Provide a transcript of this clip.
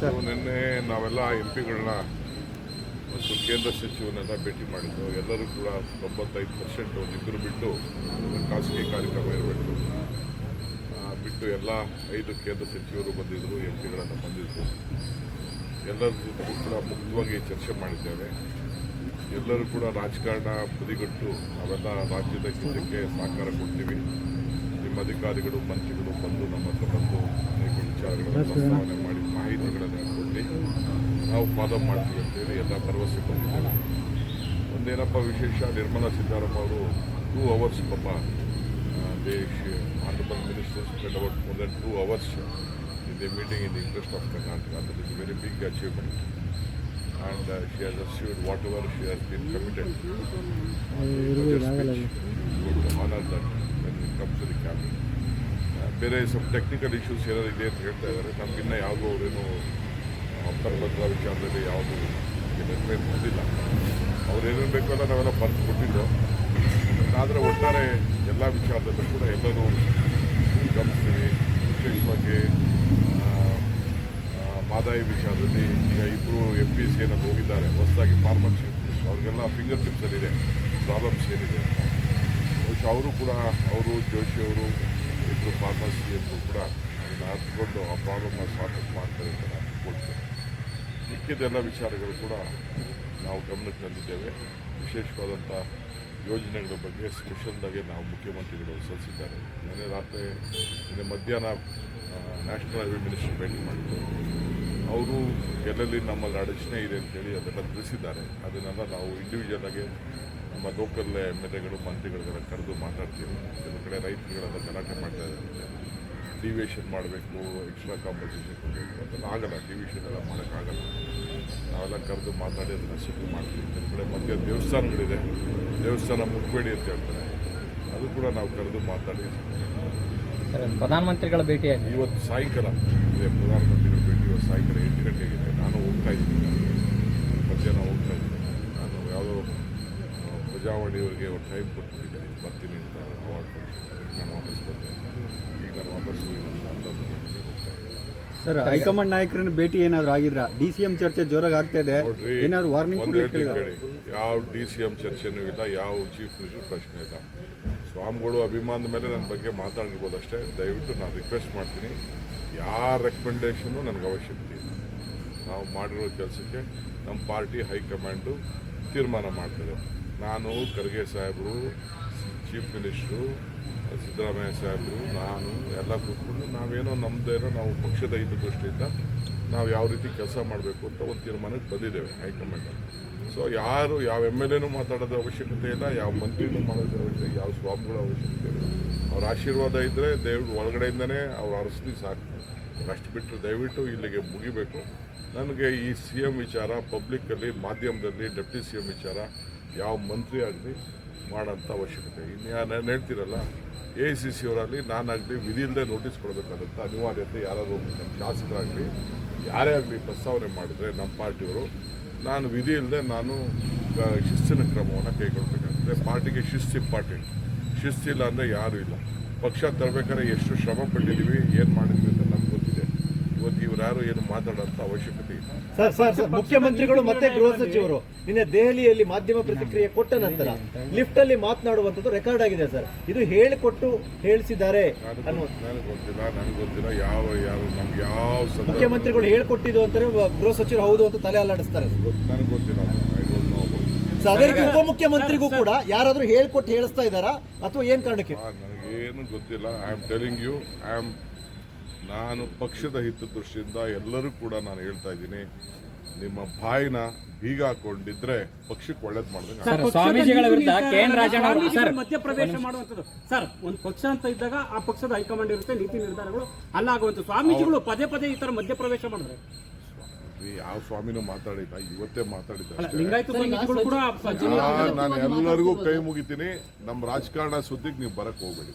Sir. ನಿನ್ನೆ ನಾವೆಲ್ಲ M ಪಿಗಳನ್ನ ಮತ್ತು ಕೇಂದ್ರ ಸಚಿವರನ್ನೆಲ್ಲ ಭೇಟಿ ಮಾಡಿದ್ದು. ಎಲ್ಲರೂ ಕೂಡ ತೊಂಬತ್ತೈದು ಪರ್ಸೆಂಟ್ ನಿಗ್ರು ಬಿಟ್ಟು ಖಾಸಗಿ ಕಾರ್ಯಕ್ರಮ ಇರಬೇಕು. ಬಿಟ್ಟು ಎಲ್ಲ ಐದು ಕೇಂದ್ರ ಸಚಿವರು ಬಂದಿದ್ದರು ಎಂ ಪಿಗಳನ್ನು ಬಂದಿದ್ದರು ಎಲ್ಲರ ಜೊತೆ ಕೂಡ ಮುಕ್ತವಾಗಿ ಚರ್ಚೆ ಮಾಡಿದ್ದೇವೆ. ಎಲ್ಲರೂ ಕೂಡ ರಾಜಕಾರಣ ಬದಿಗಟ್ಟು ನಾವೆಲ್ಲ ರಾಜ್ಯದ ಹಿತಕ್ಕೆ ಸಹಕಾರ ಕೊಡ್ತೀವಿ. ನಿಮ್ಮ ಅಧಿಕಾರಿಗಳು ಮಂತ್ರಿಗಳು ಬಂದು ನಮ್ಮ ಹತ್ರ ಬಂದು ಅನೇಕ ವಿಚಾರಗಳನ್ನು ಪ್ರಸ್ತಾವನೆ ಮಾಡಿ ಮಾಹಿತಿಗಳನ್ನು ಕೊಟ್ಟು ನಾವು ಪಾದ ಮಾಡ್ತೀವಿ ಅಂತೇಳಿ ಎಲ್ಲ ಭರವಸೆ ಕೊಟ್ಟಿದ್ದೇವೆ. ಒಂದೇನಪ್ಪ ವಿಶೇಷ? ನಿರ್ಮಲಾ ಸೀತಾರಾಮನ್ ಅವರು ಟೂ ಅವರ್ಸ್ ಪಾಪ ದೇಶ honourable minister spend about more than two hours in the meeting in the interest of Karnataka that is very big achievement and uh, she has what whatever she has been committed. Budget speech, to the cabinet. Uh, ಬೇರೆ ಸ್ವಲ್ಪ technical issues ಏನಾದ್ರು ಇದೆ ಅಂತ ಹೇಳ್ತಾ ಇದ್ದಾರೆ. ನಮಗಿನ್ನ ಯಾವುದೋ ಅವರೇನು ಅಂತರ್ಭದ್ರ ವಿಚಾರದಲ್ಲಿ ಯಾವುದು ನಿರ್ಣಯ ಬಂದಿಲ್ಲ ಅವ್ರು ಏನೇನು ಬೇಕೋ ಎಲ್ಲ ನಾವೆಲ್ಲ ಬರೆದು ಕೊಟ್ಟಿದ್ದು ಆದರೆ ಒಟ್ಟಾರೆ ಎಲ್ಲ ವಿಚಾರದಲ್ಲೂ ಕೂಡ ಎಲ್ಲರೂ ಗಮನಿಸ್ತೀವಿ. ವಿಶೇಷವಾಗಿ ಮಾದಾಯಿ ವಿಚಾರದಲ್ಲಿ ಈಗ ಇಬ್ಬರು ಎಂ ಪಿ ಸಿ ಏನಾದ್ರು ಹೋಗಿದ್ದಾರೆ, ಹೊಸದಾಗಿ ಫಾರ್ಮರ್ಸ್ ಅವ್ರಿಗೆಲ್ಲ ಫಿಂಗರ್ ಟಿಪ್ಸಲ್ಲಿದೆ ಪ್ರಾಬ್ಲಮ್ಸ್ ಏನಿದೆ ಬಹುಶಃ ಅವರು ಕೂಡ, ಅವರು, ಜೋಶಿ ಅವರು ಇಬ್ಬರು ಫಾರ್ಮರ್ಸ್ ಇಬ್ಬರು ಕೂಡ ಅದನ್ನು ಹತ್ಕೊಂಡು ಆ ಪ್ರಾಬ್ಲಮ್ನ ಔಟ್ ಮಾಡ್ತಾರೆ ಅಂತ ಕೊಡ್ತೇನೆ ಮಿಕ್ಕಿದೆಲ್ಲ ವಿಚಾರಗಳು ಕೂಡ ನಾವು ಗಮನಕ್ಕೆ ತಂದಿದ್ದೇವೆ. ವಿಶೇಷವಾದಂಥ ಯೋಜನೆಗಳ ಬಗ್ಗೆ ಸ್ಪೆಷಲ್ದಾಗೆ ನಾವು ಮುಖ್ಯಮಂತ್ರಿಗಳು ಸಲ್ಲಿಸಿದ್ದಾರೆ. ನಿನ್ನೆ ರಾತ್ರಿ, ನಿನ್ನೆ ಮಧ್ಯಾಹ್ನ ನ್ಯಾಷನಲ್ ಹೈವೇ ಮಿನಿಸ್ಟರ್ ಭೇಟಿ ಮಾಡಿದ್ರು. ಅವರು ಎಲ್ಲೆಲ್ಲಿ ನಮ್ಮಲ್ಲಿ ಅಡಚಣೆ ಇದೆ ಅಂತೇಳಿ ಅದೆಲ್ಲ ತಿಳಿಸಿದ್ದಾರೆ. ಅದನ್ನೆಲ್ಲ ನಾವು ಇಂಡಿವಿಜುವಲ್ ಆಗಿ ನಮ್ಮ ಲೋಕಲ್ ಎಂ ಎಲ್ ಎಗಳು, ಮಂತ್ರಿಗಳಿಗೆಲ್ಲ ಕರೆದು ಮಾತಾಡ್ತೀವಿ. ಕೆಲವು ಕಡೆ ರೈತರುಗಳೆಲ್ಲ ಗಲಾಟೆ ಮಾಡ್ತಾ ಇದ್ದಾರೆ. ಡಿವಿಯೇಷನ್ ಮಾಡಬೇಕು ಎಕ್ಸ್ಟ್ರಾ ಕಾಂಪನ್ಸೇಷನ್ ಕೊಡಬೇಕು ಅದೆಲ್ಲ ಆಗಲ್ಲ ಡಿವಿಯೇಷನ್ ಎಲ್ಲ ಮಾಡೋಕ್ಕಾಗಲ್ಲ ನಾವೆಲ್ಲ ಕರೆದು ಮಾತಾಡಿ ಅದನ್ನು ಸಿಟ್ಟು ಮಾಡ್ತೀವಿ. ಕೆಲವು ಕಡೆ ಮಧ್ಯ ದೇವಸ್ಥಾನಗಳಿದೆ. ದೇವಸ್ಥಾನ ಮುಟ್ಬೇಡಿ ಅಂತ ಹೇಳ್ತಾರೆ. ಅದು ಕೂಡ ನಾವು ಕರೆದು ಮಾತಾಡಿ. ಪ್ರಧಾನಮಂತ್ರಿಗಳ ಭೇಟಿಯಾಗಿ? ಇವತ್ತು ಸಾಯಂಕಾಲ. ಇದೆ ಪ್ರಧಾನಮಂತ್ರಿಗಳ ಭೇಟಿ ಇವತ್ತು ಸಾಯಂಕಾಲ ಎಂಟು ಗಂಟೆಗಿದೆ ನಾನು ಹೋಗ್ತಾ ಇದ್ದೀನಿ. ಮಧ್ಯಾಹ್ನ ಹೋಗ್ತಾ ಇದ್ದೀನಿ. ನಾನು ಯಾವುದೋ ಪ್ರಜಾವಾಣಿಯವರಿಗೆ ಒಂದು ಟೈಮ್ ಕೊಟ್ಟಿದ್ದೀನಿ ಬರ್ತೀನಿ ಅಂತ ಅವಾರ್ಡ್ ಕೊಟ್ಟಿದ್ದೀನಿ ನಾನು ವಾಪಸ್ ಬಂದೆ ಈಗ ನಾನು ವಾಪಸ್ ಹೋಗಿ ನನ್ನ ಅಣ್ಣನ ಮನೆಗೆ ಹೋಗ್ತಾ ಇದ್ದೀನಿ ಸರ್ ಹೈಕಮಾಂಡ್ ನಾಯಕರನ್ನು ಭೇಟಿ ಏನಾದ್ರು ಆಗಿದ್ರಾ? ಡಿ ಸಿ ಎಂ ಚರ್ಚೆ ಜೋರಾಗಿ ಆಗ್ತಾ ಇದೆ. ನೋಡ್ರಿ ಏನಾದ್ರು ವಾರ್ನಿಂಗ್ ಒಂದು ಯಾವ ಡಿ ಸಿ ಎಂ ಚರ್ಚೆನೂ ಇಲ್ಲ ಯಾವ ಚೀಫ್ ಮಿನಿಸ್ಟರ್ ಪ್ರಶ್ನೆ ಇಲ್ಲ. ಸ್ವಾಮಿಗಳು ಅಭಿಮಾನದ ಮೇಲೆ ನನ್ನ ಬಗ್ಗೆ ಮಾತಾಡಿರ್ಬೋದು ಅಷ್ಟೇ. ದಯವಿಟ್ಟು ನಾನು ರಿಕ್ವೆಸ್ಟ್ ಮಾಡ್ತೀನಿ. ಯಾರ ರೆಕಮೆಂಡೇಷನು ನನಗೆ ಅವಶ್ಯಕತೆ ಇಲ್ಲ. ನಾವು ಮಾಡಿರೋ ಕೆಲಸಕ್ಕೆ ನಮ್ಮ ಪಾರ್ಟಿ ಹೈಕಮಾಂಡು ತೀರ್ಮಾನ ಮಾಡ್ತದೆ. ನಾನು ಖರ್ಗೆ ಸಾಹೇಬರು ಚೀಫ್ ಮಿನಿಸ್ಟ್ರು ಸಿದ್ದರಾಮಯ್ಯ ಸಾಹೇಬರು ನಾನು, ಎಲ್ಲ ಕೂತ್ಕೊಂಡು ನಾವೇನೋ ನಮ್ಮದೇನೋ ನಾವು ಪಕ್ಷದ ಹಿತದೃಷ್ಟಿಯಿಂದ ನಾವು ಯಾವ ರೀತಿ ಕೆಲಸ ಮಾಡಬೇಕು ಅಂತ ಒಂದು ತೀರ್ಮಾನಕ್ಕೆ ಬಂದಿದ್ದೇವೆ ಹೈಕಮಾಂಡ್ ಸೊ ಯಾರು ಯಾವ ಎಂ ಎಲ್ ಎನೂ ಮಾತಾಡೋದ ಅವಶ್ಯಕತೆ ಇಲ್ಲ, ಯಾವ ಮಂತ್ರಿನೂ ಮಾಡೋದು ಅವಶ್ಯಕತೆ ಯಾವ ಸ್ವಾಮಿಗಳ ಅವಶ್ಯಕತೆ ಇಲ್ಲ. ಅವ್ರ ಆಶೀರ್ವಾದ ಇದ್ದರೆ ದಯವಿಟ್ಟು ಒಳಗಡೆಯಿಂದನೇ ಅವ್ರು ಅರಸ್ತಿ ಸಾಕು. ಅಷ್ಟು ಬಿಟ್ಟರೆ ದಯವಿಟ್ಟು ಇಲ್ಲಿಗೆ ಮುಗಿಬೇಕು. ನನಗೆ ಈ ಸಿ ಎಂ ವಿಚಾರ ಪಬ್ಲಿಕ್ಕಲ್ಲಿ ಮಾಧ್ಯಮದಲ್ಲಿ ಡೆಪ್ಟಿ ಸಿ ಎಂ ವಿಚಾರ ಯಾವ ಮಂತ್ರಿ ಆಗಲಿ ಮಾಡೋಂಥ ಅವಶ್ಯಕತೆ. ಇನ್ನು ನಾನು ಹೇಳ್ತೀರಲ್ಲ, ಎ ಸಿ ಸಿ ಅವರಲ್ಲಿ ನಾನಾಗಲಿ ವಿಧಿ ಇಲ್ಲದೆ ನೋಟಿಸ್ ಕೊಡಬೇಕಾದಂಥ ಅನಿವಾರ್ಯತೆ ಯಾರಾದರೂ ನಮ್ಮ ಶಾಸಕರಾಗಲಿ, ಯಾರೇ ಆಗಲಿ ಪ್ರಸ್ತಾವನೆ ಮಾಡಿದರೆ ನಮ್ಮ ಪಾರ್ಟಿಯವರು, ನಾನು ವಿಧಿ ಇಲ್ಲದೆ ನಾನು ಶಿಸ್ತಿನ ಕ್ರಮವನ್ನು ಕೈಗೊಳ್ಬೇಕಾಗ್ತದೆ. ಪಾರ್ಟಿಗೆ ಶಿಸ್ತು ಇಂಪಾರ್ಟೆಂಟ್. ಶಿಸ್ತಿಲ್ಲ ಅಂದರೆ ಯಾರೂ ಇಲ್ಲ. ಪಕ್ಷ ತರಬೇಕಾದ್ರೆ ಎಷ್ಟು ಶ್ರಮ ಪಟ್ಟಿದ್ದೀವಿ, ಏನು ಮಾಡಿದ್ವಿ ಅಂತ ನಮ್ಗೆ ಗೊತ್ತಿದೆ ಇವತ್ತು ಇವ್ರು ಯಾರು ಏನು ಮಾತಾಡೋಂಥ ಅವಶ್ಯಕತೆ ಇಲ್ಲ. ಸರ್ ಸರ್ ಸರ್ ಮುಖ್ಯಮಂತ್ರಿಗಳು ಮತ್ತೆ ಗೃಹ ಸಚಿವರು ನಿನ್ನೆ ದೆಹಲಿಯಲ್ಲಿ ಮಾಧ್ಯಮ ಪ್ರತಿಕ್ರಿಯೆ ಕೊಟ್ಟ ನಂತರ ಲಿಫ್ಟ್ ಅಲ್ಲಿ ಮಾತನಾಡುವಂತದ್ದು ರೆಕಾರ್ಡ್ ಆಗಿದೆ ಸರ್. ಇದು ಹೇಳಿಕೊಟ್ಟು ಹೇಳಿಸಿದ್ದಾರೆ ನನಗೆ ಗೊತ್ತಿಲ್ಲ ನನಗೆ ಗೊತ್ತಿಲ್ಲ ಯಾವ ಯಾವ ನಮ್ಗೆ ಯಾವ ಸಂದರ್ಭ ಮುಖ್ಯಮಂತ್ರಿಗಳು ಹೇಳ್ಕೊಟ್ಟಿದ್ದು ಅಂತಾರೆ ಗೃಹ ಸಚಿವರು ಹೌದು ಅಂತ ತಲೆ ಅಲ್ಲಾಡಿಸ್ತಾರೆ ನನಗೆ ಗೊತ್ತಿಲ್ಲ ಸೊ ಅದೇ ರೀತಿ ಉಪಮುಖ್ಯಮಂತ್ರಿಗೂ ಕೂಡ ಯಾರಾದ್ರೂ ಹೇಳ್ಕೊಟ್ಟು ಹೇಳಿಸ್ತಾ ಇದ್ದಾರಾ ಅಥವಾ ಏನ್ ಕಾರಣಕ್ಕೆ? ಏನು ಗೊತ್ತಿಲ್ಲ. I am telling you I am ನಾನು ಪಕ್ಷದ ಹಿತದೃಷ್ಟಿಯಿಂದ ಎಲ್ಲರೂ ಕೂಡ ನಾನು ಹೇಳ್ತಾ ಇದ್ದೀನಿ ನಿಮ್ಮ ಬಾಯಿನ ಬೀಗ ಹಾಕೊಂಡಿದ್ರೆ ಪಕ್ಷಕ್ಕೆ ಒಳ್ಳೇದು ಮಾಡಿದ್ರೆ ಸ್ವಾಮೀಜಿಗಳ ವಿರುದ್ಧ ಕೆಎನ್ ರಾಜಣ್ಣ ಸರ್ ಮಧ್ಯಪ್ರವೇಶ ಮಾಡುವಂಥದ್ದು. ಸರ್ ಒಂದು ಪಕ್ಷ ಅಂತ ಇದ್ದಾಗ ಆ ಪಕ್ಷದ ಹೈಕಮಾಂಡ್ ಇರುತ್ತೆ ನೀತಿ ನಿರ್ಧಾರಗಳು ಅಲ್ಲಾಗುವಂಥ ಸ್ವಾಮೀಜಿಗಳು ಪದೇ ಪದೇ ಈ ತರ ಮಧ್ಯಪ್ರವೇಶ ಮಾಡಿದ್ರೆ. ಯಾವ ಸ್ವಾಮಿನೂ ಮಾತಾಡಿದ ಇವತ್ತೇ ಮಾತಾಡಿದ ಅಲ್ಲ ಅಷ್ಟೇ. ಲಿಂಗಾಯತ ಸ್ವಾಮೀಜಿಗಳು ಕೂಡ ನಾನು ಎಲ್ಲರಿಗೂ ಕೈ ಮುಗಿತೀನಿ ನಮ್ಮ ರಾಜಕಾರಣ ಸುದ್ದಿಗೆ ನೀವು ಬರಕ್ ಹೋಗ್ಬೇಡಿ.